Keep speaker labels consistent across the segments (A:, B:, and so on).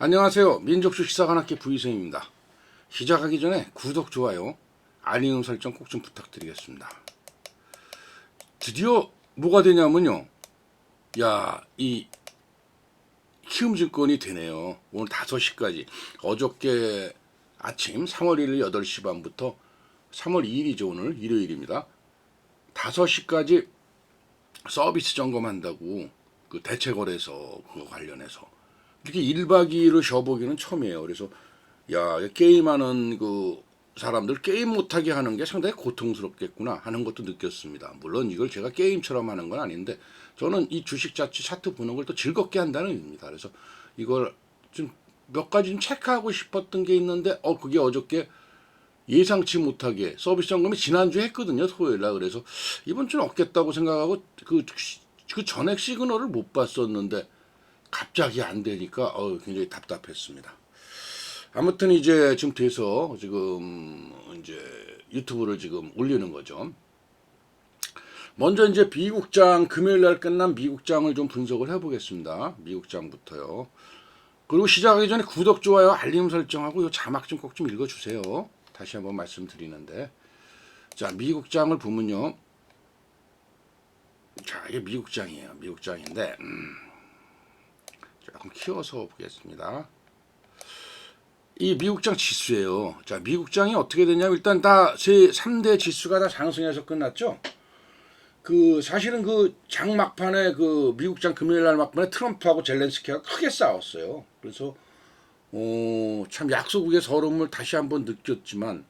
A: 안녕하세요. 민족주 시사관학계 부희생입니다. 시작하기 전에 구독, 좋아요, 알림 설정 꼭 좀 부탁드리겠습니다. 드디어 뭐가 되냐면요. 야, 이 키움증권이 되네요. 오늘 5시까지. 어저께 아침 3월 1일 8시 반부터 3월 2일이죠. 오늘 일요일입니다. 5시까지 서비스 점검한다고 그 대체 거래소 그거 관련해서 이렇게 1박 2일을 쉬어보기는 처음이에요. 그래서 야 게임하는 그 사람들 게임 못하게 하는 게 상당히 고통스럽겠구나 하는 것도 느꼈습니다. 물론 이걸 제가 게임처럼 하는 건 아닌데 저는 이 주식 자체 차트 보는 걸 또 즐겁게 한다는 의미입니다. 그래서 이걸 좀 몇 가지 좀 체크하고 싶었던 게 있는데 어 그게 어저께 예상치 못하게 서비스 점검이 지난주에 했거든요 토요일 날 그래서 이번 주는 없겠다고 생각하고 그, 그 전액 시그널을 못 봤었는데 갑자기 안 되니까 어 굉장히 답답했습니다. 아무튼 이제 지금 돼서 지금 이제 유튜브를 지금 올리는 거죠. 먼저 이제 미국장 금요일 날 끝난 미국장을 좀 분석을 해보겠습니다. 미국장부터요. 그리고 시작하기 전에 구독, 좋아요, 알림 설정하고 요 자막 좀 꼭 좀 읽어주세요. 다시 한번 말씀드리는데 자 미국장을 보면요. 자 이게 미국장이에요. 미국장인데 음, 조금 키워서 보겠습니다. 이 미국장 지수예요. 자, 미국장이 어떻게 되냐면 일단 다세 3대 지수가 다 상승해서 끝났죠. 그 사실은 그 장 막판에 그 미국장 금요일 날 막판에 트럼프하고 젤렌스키가 크게 싸웠어요. 그래서 어, 참 약소국의 서름을 다시 한번 느꼈지만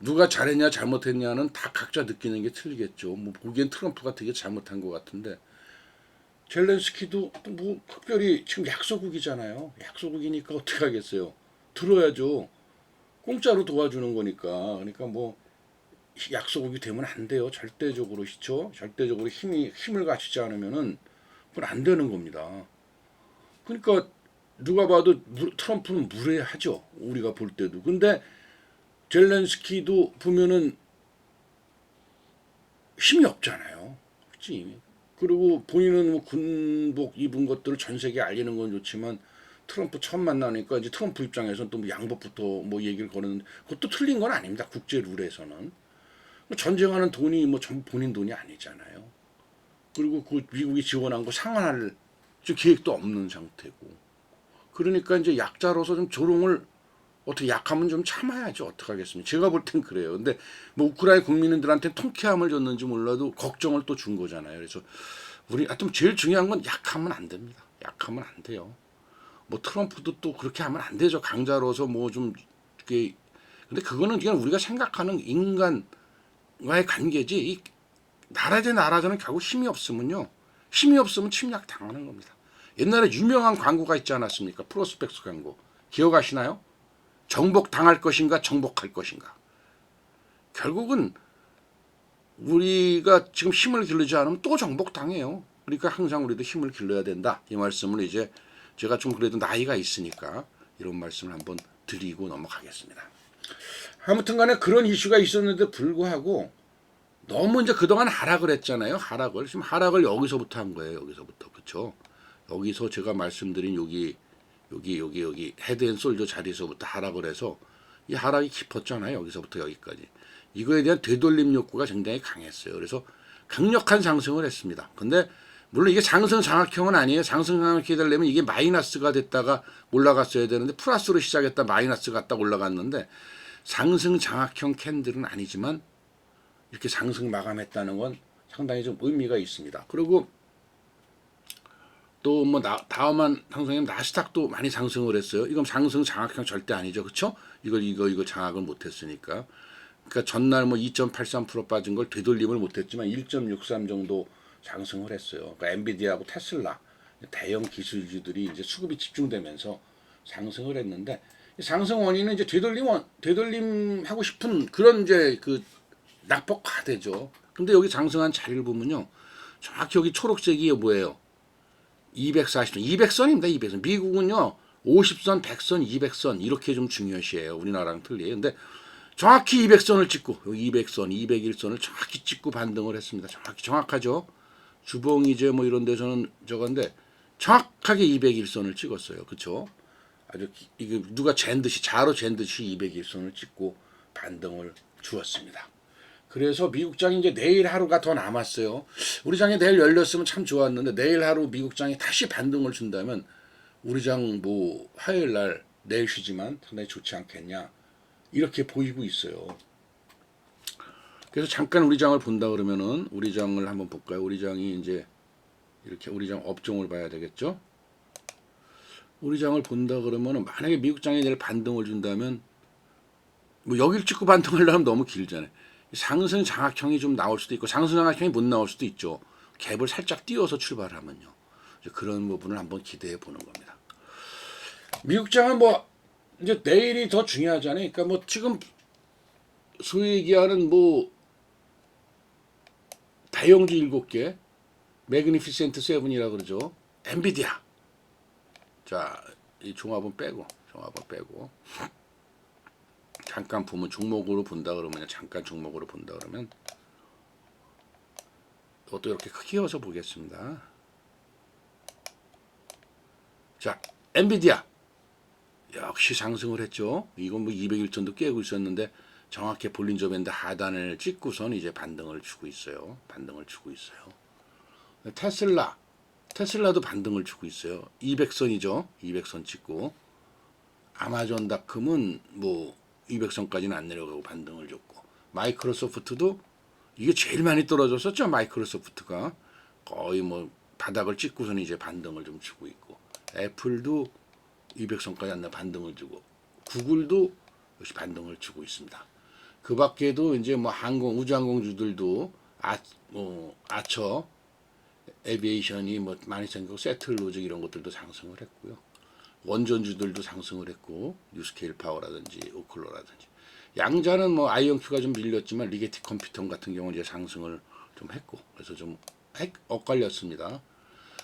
A: 누가 잘했냐 잘못했냐는 다 각자 느끼는 게 틀리겠죠. 뭐 보기엔 트럼프가 되게 잘못한 것 같은데 젤렌스키도 또뭐 특별히 지금 약소국이잖아요. 약소국이니까 어떻게 하겠어요. 들어야죠. 공짜로 도와주는 거니까. 그러니까 뭐 약소국이 되면 안 돼요. 절대적으로 시죠. 절대적으로 힘이 힘을 갖추지 않으면은 그건 안 되는 겁니다. 그러니까 누가 봐도 무- 트럼프는 무례하죠. 우리가 볼 때도. 근데 젤렌스키도 보면은 힘이 없잖아요. 그렇지. 그리고 본인은 뭐 군복 입은 것들을 전 세계에 알리는 건 좋지만 트럼프 처음 만나니까 이제 트럼프 입장에서는 또 뭐 양복부터 뭐 얘기를 거는 그것도 틀린 건 아닙니다. 국제 룰에서는 전쟁하는 돈이 뭐 전부 본인 돈이 아니잖아요. 그리고 그 미국이 지원한 거 상환할 계획도 없는 상태고 그러니까 이제 약자로서 좀 조롱을 어떻게 약하면 좀 참아야죠. 어떡하겠습니까? 제가 볼 땐 그래요. 근데 뭐 우크라이나 국민들한테 통쾌함을 줬는지 몰라도 걱정을 또 준 거잖아요. 그래서 우리 하여튼 제일 중요한 건 약하면 안 됩니다. 약하면 안 돼요. 뭐 트럼프도 또 그렇게 하면 안 되죠. 강자로서 뭐 좀 이게 근데 그거는 그냥 우리가 생각하는 인간과의 관계지 이 나라 대 나라전은 결국 힘이 없으면요. 힘이 없으면 침략 당하는 겁니다. 옛날에 유명한 광고가 있지 않았습니까? 프로스펙스 광고. 기억하시나요? 정복 당할 것인가 정복할 것인가. 결국은 우리가 지금 힘을 기르지 않으면 또 정복 당해요. 그러니까 항상 우리도 힘을 길러야 된다. 이 말씀을 이제 제가 좀 그래도 나이가 있으니까 이런 말씀을 한번 드리고 넘어가겠습니다. 아무튼 간에 그런 이슈가 있었는데 불구하고 너무 이제 그동안 하락을 했잖아요. 하락을. 지금 하락을 여기서부터 한 거예요. 여기서부터. 그렇죠? 여기서 제가 말씀드린 여기 여기 여기 여기 헤드앤솔저 자리에서부터 하락을 해서 이 하락이 깊었잖아요. 여기서부터 여기까지. 이거에 대한 되돌림 욕구가 굉장히 강했어요. 그래서 강력한 상승을 했습니다. 근데 물론 이게 상승 장악형은 아니에요. 상승 장악이 되려면 이게 마이너스가 됐다가 올라갔어야 되는데 플러스로 시작했다 마이너스 갔다 올라갔는데 상승 장악형 캔들은 아니지만 이렇게 상승 마감했다는 건 상당히 좀 의미가 있습니다. 그리고 또 뭐 다음한 상승이면 나스닥도 많이 상승을 했어요. 이건 상승 장악형 절대 아니죠, 그렇죠? 이걸 이거 이거 장악을 못 했으니까. 그러니까 전날 뭐 2.83% 빠진 걸 되돌림을 못 했지만 1.63 정도 상승을 했어요. 그러니까 엔비디아하고 테슬라 대형 기술주들이 이제 수급이 집중되면서 상승을 했는데 이 상승 원인은 이제 되돌림 원, 되돌림 하고 싶은 그런 이제 그 낙폭 과대죠. 근데 여기 상승한 자리를 보면요. 정확히 여기 초록색이 뭐예요? 240선, 200선입니다. 200선. 미국은요. 50선, 100선, 200선 이렇게 좀 중요시해요. 우리나라랑 틀려요. 근데 정확히 200선을 찍고 여기 200선, 201선을 정확히 찍고 반등을 했습니다. 정확히 정확하죠. 주봉이제 뭐 이런 데서는 저건데 정확하게 201선을 찍었어요. 그렇죠? 아주 기- 이게 누가 잰 듯이 자로 잰 듯이 200일선을 찍고 반등을 주었습니다. 그래서 미국장이 이제 내일 하루가 더 남았어요. 우리 장이 내일 열렸으면 참 좋았는데 내일 하루 미국장이 다시 반등을 준다면 우리 장 뭐 화요일 날 내일 쉬지만 상당히 좋지 않겠냐 이렇게 보이고 있어요. 그래서 잠깐 우리 장을 본다 그러면은 우리 장을 한번 볼까요? 우리 장이 이제 이렇게 우리 장 업종을 봐야 되겠죠? 우리 장을 본다 그러면은 만약에 미국 장이 내일 반등을 준다면 뭐 여기를 찍고 반등하려면 너무 길잖아요. 상승 장악형이 좀 나올 수도 있고 상승 장악형이 못 나올 수도 있죠. 갭을 살짝 띄워서 출발하면요. 그런 부분을 한번 기대해 보는 겁니다. 미국 장은 뭐 이제 내일이 더 중요하잖아요. 그러니까 뭐 지금 소위 얘기하는 뭐 대형주 일곱 개, 매그니피센트 세븐이라 그러죠. 엔비디아. 자, 이 종합은 빼고, 종합은 빼고. 잠깐 보면 종목으로 본다 그러면 잠깐 종목으로 본다 그러면 이것도 이렇게 크게 어서 보겠습니다. 자, 엔비디아 역시 상승을 했죠. 이건 뭐 200일전도 깨고 있었는데 정확히 볼린저 밴드 하단을 찍고선 이제 반등을 주고 있어요. 반등을 주고 있어요. 테슬라 테슬라도 반등을 주고 있어요. 200선이죠. 200선 찍고 아마존닷컴은 뭐 200선까지는 안 내려가고 반등을 줬고 마이크로소프트도 이게 제일 많이 떨어졌었죠. 마이크로소프트가 거의 뭐 바닥을 찍고선 이제 반등을 좀 주고 있고 애플도 200선까지 안나 반등을 주고 구글도 역시 반등을 주고 있습니다. 그 밖에도 이제 뭐 항공 우주항공주들도 아, 뭐 아처 에비에이션이 뭐 많이 생기고 세틀로직 이런 것들도 상승을 했고요. 원전주들도 상승을 했고 뉴스케일 파워라든지 오클로라든지 양자는 뭐 아이언큐가 좀 밀렸지만 리게티 컴퓨터 같은 경우는 이제 상승을 좀 했고 그래서 좀 헷- 엇갈렸습니다.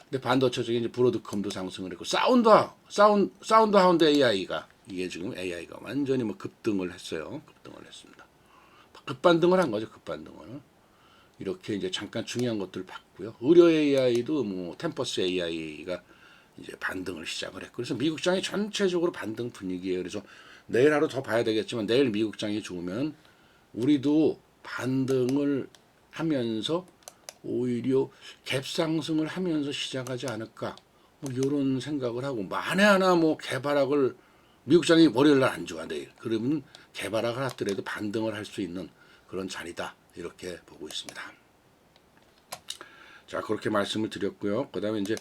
A: 근데 반도체 쪽에 이제 브로드컴도 상승을 했고 사운드 사운 사운드 하운드 AI가 이게 지금 AI가 완전히 뭐 급등을 했어요. 급등을 했습니다. 급반등을 한 거죠. 급반등을. 이렇게 이제 잠깐 중요한 것들 봤고요. 의료 AI도 뭐 템퍼스 AI가 이제 반등을 시작을 했고 그래서 미국 장이 전체적으로 반등 분위기예요. 그래서 내일 하루 더 봐야 되겠지만 내일 미국 장이 좋으면 우리도 반등을 하면서 오히려 갭 상승을 하면서 시작하지 않을까 뭐 이런 생각을 하고 만에 하나 뭐 개발학을 미국 장이 월요일 날 안 좋아 내일 그러면 개발학을 하더라도 반등을 할 수 있는 그런 자리다 이렇게 보고 있습니다. 자 그렇게 말씀을 드렸고요. 그 다음에 이제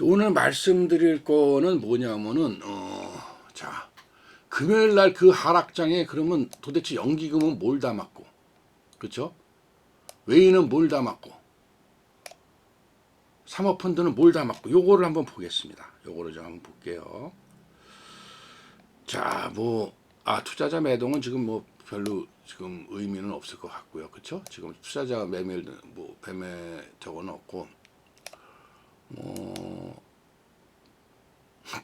A: 오늘 말씀드릴 거는 뭐냐면은 어 자 금요일 날 그 하락장에 그러면 도대체 연기금은 뭘 담았고 그렇죠? 외인은 뭘 담았고 사모펀드는 뭘 담았고 요거를 한번 보겠습니다. 요거를 좀 한번 볼게요. 자, 뭐, 아, 투자자 매동은 지금 뭐 별로 지금 의미는 없을 것 같고요. 그쵸? 지금 투자자 매매, 뭐, 매매 저거는 없고, 뭐,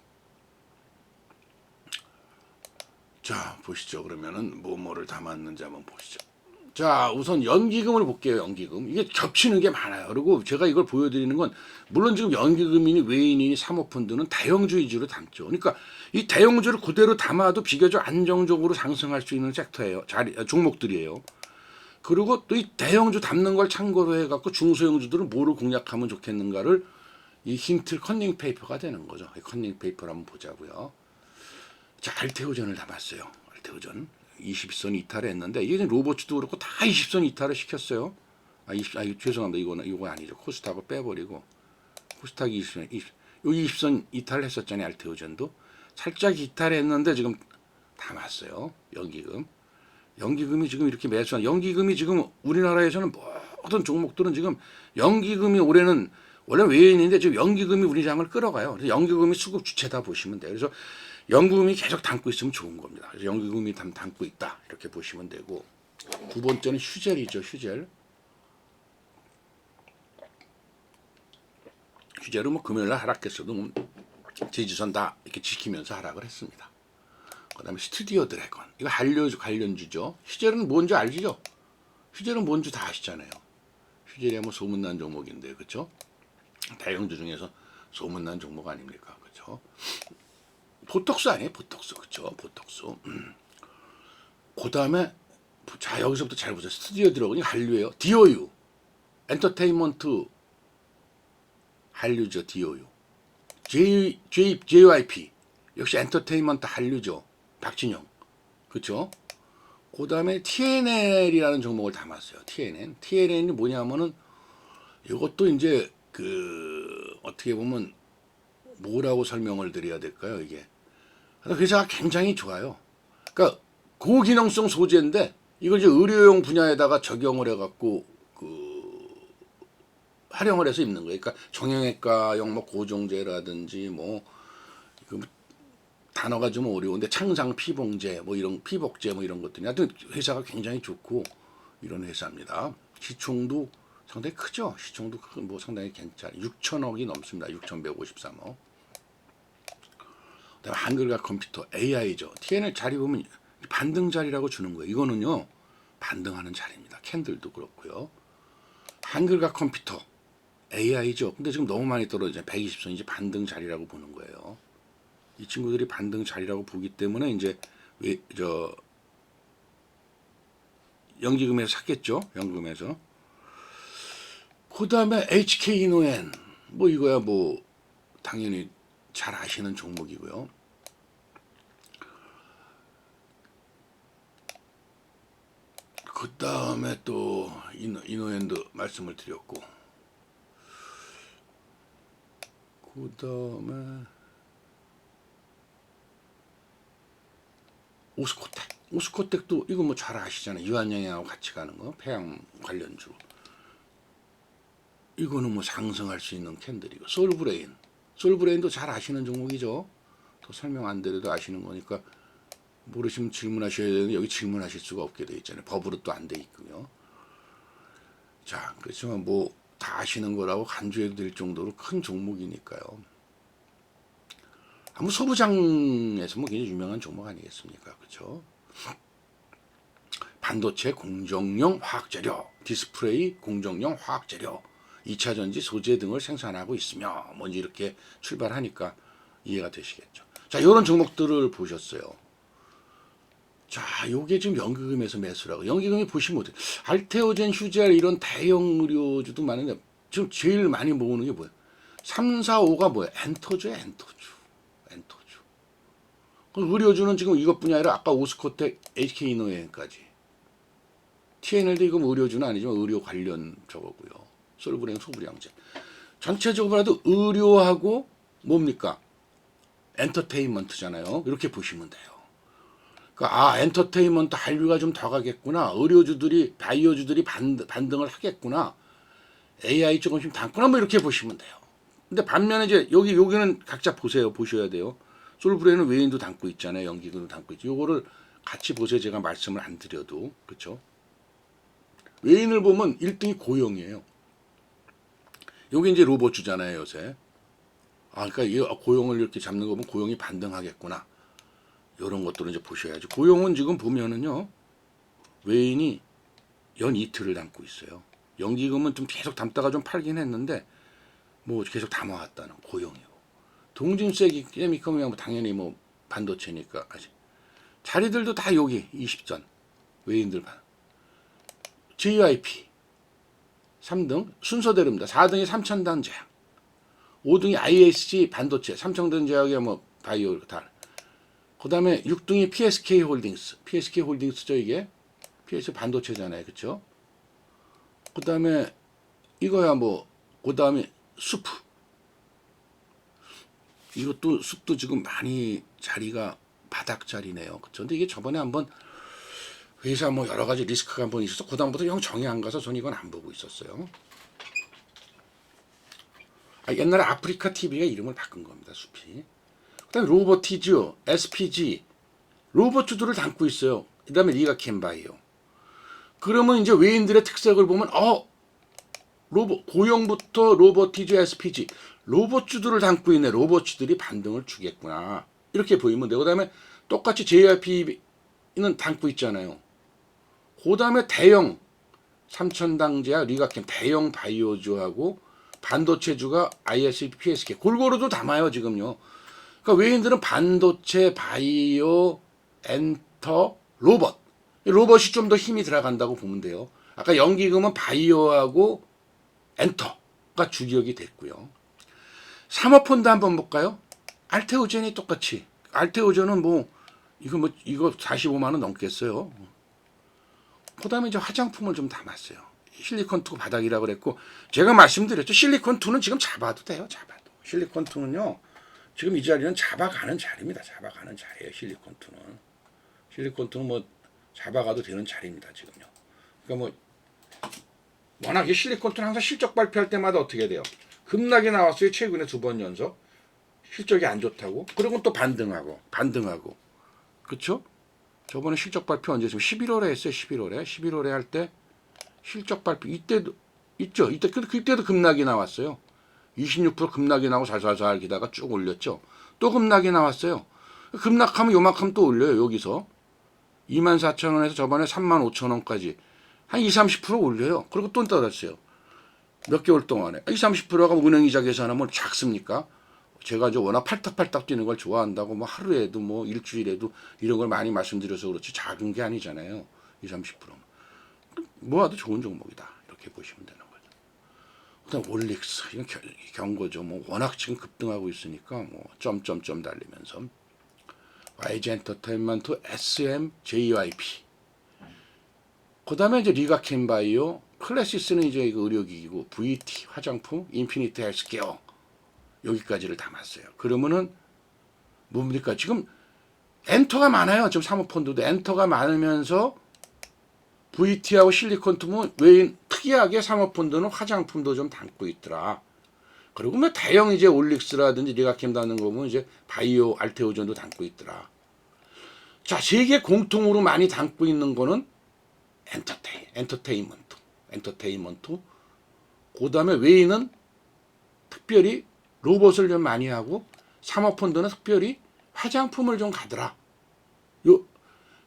A: 자, 보시죠. 그러면은 뭐, 뭐를 담았는지 한번 보시죠. 자, 우선 연기금을 볼게요. 연기금. 이게 겹치는 게 많아요. 그리고 제가 이걸 보여드리는 건 물론 지금 연기금이니 외인이니 사모펀드는 대형주 위주로 담죠. 그러니까 이 대형주를 그대로 담아도 비교적 안정적으로 상승할 수 있는 섹터예요. 자리 종목들이에요. 그리고 또 이 대형주 담는 걸 참고로 해갖고 중소형주들은 뭐를 공략하면 좋겠는가를 이 힌트 컨닝 페이퍼가 되는 거죠. 이 컨닝 페이퍼를 한번 보자고요. 자, 알테오전을 담았어요. 알테오전. 20선 이탈했는데 이게 로봇도 그렇고 다 20선 이탈을 시켰어요. 아, 20, 아 죄송합니다. 이거는 이거 아니죠. 코스닥을 빼버리고 코스닥 20선 20, 여기 20선 이탈을 했었잖아요. 알테오전도 살짝 이탈했는데 지금 담았어요. 연기금. 연기금이 지금 이렇게 매수한 연기금이 지금 우리나라에서는 모든 종목들은 지금 연기금이 올해는 원래 외인인데 지금 연기금이 우리 장을 끌어가요. 그래서 연기금이 수급 주체다 보시면 돼요. 그래서 연기금이 계속 담고 있으면 좋은 겁니다. 그래서 연기금이 담, 담고 있다 이렇게 보시면 되고 두 번째는 휴젤이죠. 휴젤. 휴젤은 뭐 금요일 날 하락했어도 뭐 지지선 다 이렇게 지키면서 하락을 했습니다. 그다음에 스튜디오 드래곤 이거 한류 관련주죠. 휴젤은 뭔지 알죠? 휴젤은 뭔지 다 아시잖아요. 휴젤이 뭐 소문난 종목인데 그렇죠? 대형주 중에서 소문난 종목 아닙니까? 그렇죠? 보톡스 아니에요? 보톡스 그쵸? 보톡스. 음. 그 다음에 자 여기서부터 잘 보세요. 스튜디오 들어오니 한류예요. 디오유 엔터테인먼트 한류죠. 디오유 J, J, JYP 역시 엔터테인먼트 한류죠. 박진영 그쵸? 그 다음에 TNL이라는 종목을 담았어요. TNL. TNL이 뭐냐면은 이것도 이제 그 어떻게 보면 뭐라고 설명을 드려야 될까요? 이게 회사가 굉장히 좋아요. 그러니까 고기능성 소재인데 이걸 이제 의료용 분야에다가 적용을 해갖고 그 활용을 해서 입는 거예요. 그러니까 정형외과용 뭐 고종제라든지 뭐 그 단어가 좀 어려운데 창상 피봉제 뭐 이런 피복제 뭐 이런 것들이 하여튼 회사가 굉장히 좋고 이런 회사입니다. 시총도 상당히 크죠. 시총도 크- 뭐 상당히 괜찮아요. 6천억이 넘습니다. 6,153억. 그다음에 한글과 컴퓨터 AI죠. TN을 자리 보면 반등 자리라고 주는 거예요. 이거는요 반등하는 자리입니다. 캔들도 그렇고요. 한글과 컴퓨터 AI죠. 근데 지금 너무 많이 떨어지죠. 120선 이제 반등 자리라고 보는 거예요. 이 친구들이 반등 자리라고 보기 때문에 이제 왜 저 연기금에서 샀겠죠. 연금에서. 그 다음에 HK 이노엔. 뭐 이거야 뭐 당연히 잘 아시는 종목이고요. 그 다음에 또 이노, 이노엔도 말씀을 드렸고. 그 다음에 오스코텍. 오스코텍도 이거 뭐 잘 아시잖아요. 유한양하고 같이 가는 거 폐양 관련주 이거는 뭐 상승할 수 있는 캔들이고 솔브레인. 솔브레인도 잘 아시는 종목이죠. 더 설명 안 드려도 아시는 거니까 모르시면 질문하셔야 되는데 여기 질문하실 수가 없게 돼 있잖아요. 법으로 또 안 돼 있고요. 자 그렇지만 뭐 다 아시는 거라고 간주해도 될 정도로 큰 종목이니까요. 아무 소부장에서 뭐 굉장히 유명한 종목 아니겠습니까? 그렇죠? 반도체 공정용 화학재료, 디스플레이 공정용 화학재료, 2차 전지 소재 등을 생산하고 있으며 뭔지 이렇게 출발하니까 이해가 되시겠죠. 자, 이런 종목들을 보셨어요. 자, 요게 지금 연기금에서 매수라고. 연기금이 보시면 어때요? 알테오젠, 휴젤 이런 대형 의료주도 많은데 지금 제일 많이 모으는 게 뭐예요? 3, 4, 5가 뭐예요? 엔터주예요, 엔터주. 엔터주. 그 의료주는 지금 이것뿐이 아니라 아까 오스코텍, HK이노엔까지. TNL도 뭐 의료주는 아니지만 의료 관련 저거고요. 솔브랭 소브량제. 전체적으로 봐도 의료하고 뭡니까? 엔터테인먼트잖아요. 이렇게 보시면 돼요. 그러니까 아 엔터테인먼트 한류가 좀 더 가겠구나. 의료주들이 바이오주들이 반, 반등을 하겠구나. AI 조금 좀 담구나 뭐 이렇게 보시면 돼요. 근데 반면에 이제 여기 여기는 각자 보세요. 보셔야 돼요. 솔브레는 외인도 담고 있잖아요. 연기금도 담고 있죠. 요거를 같이 보세요. 제가 말씀을 안 드려도 그렇죠. 외인을 보면 1등이 고용이에요. 여기 이제 로봇주잖아요, 요새. 아, 그러니까 이 고용을 이렇게 잡는 거 보면 고용이 반등하겠구나. 이런 것들을 이제 보셔야죠. 고용은 지금 보면은요, 외인이 연 이틀을 담고 있어요. 연기금은 좀 계속 담다가 좀 팔긴 했는데, 뭐 계속 담아왔다는 고용이요. 동진세 케미컴이야 뭐 당연히 뭐 반도체니까 아직. 자리들도 다 여기 20전 외인들 반. JYP 3등 순서대로입니다. 4등이 삼천단 제약, 5등이 ISG 반도체, 삼천단 제약이 뭐 바이오 다. 그다음에 6등이 PSK 홀딩스, PSK 홀딩스죠 이게 PS 반도체잖아요, 그렇죠? 그다음에 이거야 뭐 그다음에 수프. 이것도 숲도 지금 많이 자리가 바닥 자리네요. 그렇죠? 근데 이게 저번에 한번 회사 뭐 여러 가지 리스크가 한번 있어서 그 다음부터 영 정이 안 가서 전 이건 안 보고 있었어요. 아, 옛날에 아프리카 TV가 이름을 바꾼 겁니다. 숲이. 그다음에 로버티즈, SPG 로버트들을 담고 있어요. 그다음에 리가 캔바이오. 그러면 이제 외인들의 특색을 보면 어 로봇 고용부터 로버티즈, SPG 로봇주들을 담고 있네. 로봇주들이 반등을 주겠구나. 이렇게 보이면 되고 그다음에 똑같이 JYP는 담고 있잖아요. 그 다음에 대형 삼천당제약 리가캠 대형 바이오주하고 반도체주가 ISP, PSK 골고루도 담아요 지금요. 그러니까 외인들은 반도체, 바이오, 엔터, 로봇. 이 로봇이 좀 더 힘이 들어간다고 보면 돼요. 아까 연기금은 바이오하고 엔터가 주기억이 됐고요. 사모펀드 한번 볼까요? 알테오젠이 똑같이. 알테오젠은 뭐 이거 뭐 이거 45만 원 넘겠어요. 그다음에 이제 화장품을 좀 담았어요. 실리콘2 바닥이라 그랬고 제가 말씀드렸죠. 실리콘2는 지금 잡아도 돼요. 잡아도. 실리콘2는요. 지금 이 자리는 잡아가는 자리입니다. 잡아가는 자리예요. 실리콘2는. 실리콘2는 뭐 잡아가도 되는 자리입니다. 지금요. 그러니까 뭐 워낙 이 실리콘2는 항상 실적 발표할 때마다 어떻게 돼요? 급락이 나왔어요. 최근에 두 번 연속. 실적이 안 좋다고. 그리고 또 반등하고 반등하고. 그렇죠? 저번에 실적 발표 언제 했어요? 11월에 했어요. 11월에. 11월에 할 때 실적 발표 이때도 있죠. 이때 그때도 급락이 나왔어요. 26% 급락이 나고 살살살 기다가 쭉 올렸죠. 또 급락이 나왔어요. 급락하면 요만큼 또 올려요. 여기서 24,000원에서 저번에 35,000원까지 한 2, 30% 올려요. 그리고 또 떨어졌어요. 몇 개월 동안에 2, 30%가 은행 이자 계산하면 작습니까? 제가 저 워낙 팔딱팔딱 뛰는 걸 좋아한다고 뭐 하루에도 뭐 일주일에도 이런 걸 많이 말씀드려서 그렇지 작은 게 아니잖아요. 2, 30%는. 모아도 좋은 종목이다. 이렇게 보시면 되는 거죠. 그다음 올릭스 이건 겨- 경고죠. 뭐 워낙 지금 급등하고 있으니까 뭐 점점점 달리면서 YG 엔터테인먼트 SM JYP 그다음에 이제 리가켄 바이오 클래시스는 이제 이거 의료기기고 VT 화장품 인피니트 헬스케어 여기까지를 담았어요. 그러면은 뭡니까? 지금 엔터가 많아요. 지금 사모펀드도 엔터가 많으면서 VT하고 실리콘투는 외인 특이하게 사모펀드는 화장품도 좀 담고 있더라. 그리고 뭐 대형 이제 올릭스라든지 리가캠 담는 거 보면 이제 바이오 알테오전도 담고 있더라. 자, 세계 공통으로 많이 담고 있는 거는 엔터테인, 엔터테인먼트, 엔터테인먼트. 그 다음에 외인은 특별히 로봇을 좀 많이 하고 사모펀드는 특별히 화장품을 좀 가더라. 요,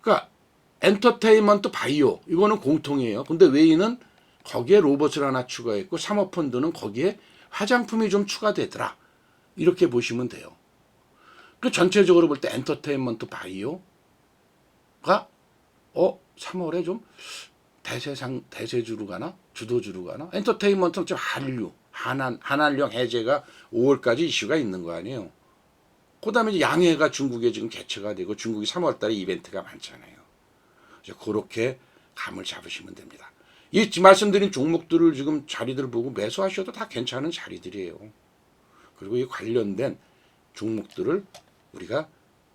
A: 그러니까 엔터테인먼트 바이오 이거는 공통이에요. 근데 외인은 거기에 로봇을 하나 추가했고 사모펀드는 거기에 화장품이 좀 추가되더라. 이렇게 보시면 돼요. 그 전체적으로 볼 때 엔터테인먼트 바이오가 어 3월에 좀 대세상 대세주로 가나 주도주로 가나 엔터테인먼트는 좀 한류 한한 한한령 해제가 5월까지 이슈가 있는 거 아니에요. 그다음에 이제 양해가 중국에 지금 개최가 되고 중국이 3월달에 이벤트가 많잖아요. 이제 그렇게 감을 잡으시면 됩니다. 이 말씀드린 종목들을 지금 자리들 보고 매수하셔도 다 괜찮은 자리들이에요. 그리고 이 관련된 종목들을 우리가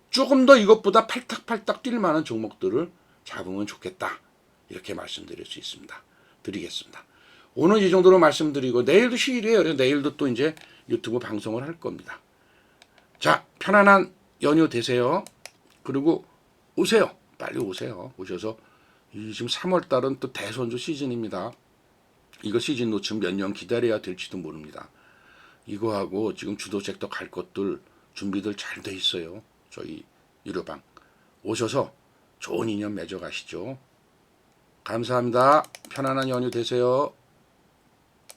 A: 조금 더 이것보다 팔딱팔딱 뛸 만한 종목들을 잡으면 좋겠다. 이렇게 말씀드릴 수 있습니다. 드리겠습니다. 오늘 이 정도로 말씀드리고 내일도 휴일이에요. 내일도 또 이제 유튜브 방송을 할 겁니다. 자, 편안한 연휴 되세요. 그리고 오세요. 빨리 오세요. 오셔서 이 지금 3월 달은 또 대선주 시즌입니다. 이거 시즌 놓치면 몇 년 기다려야 될지도 모릅니다. 이거하고 지금 주도 섹터 갈 것들 준비들 잘 돼 있어요. 저희 유료방 오셔서 좋은 인연 맺어 가시죠. 감사합니다. 편안한 연휴 되세요.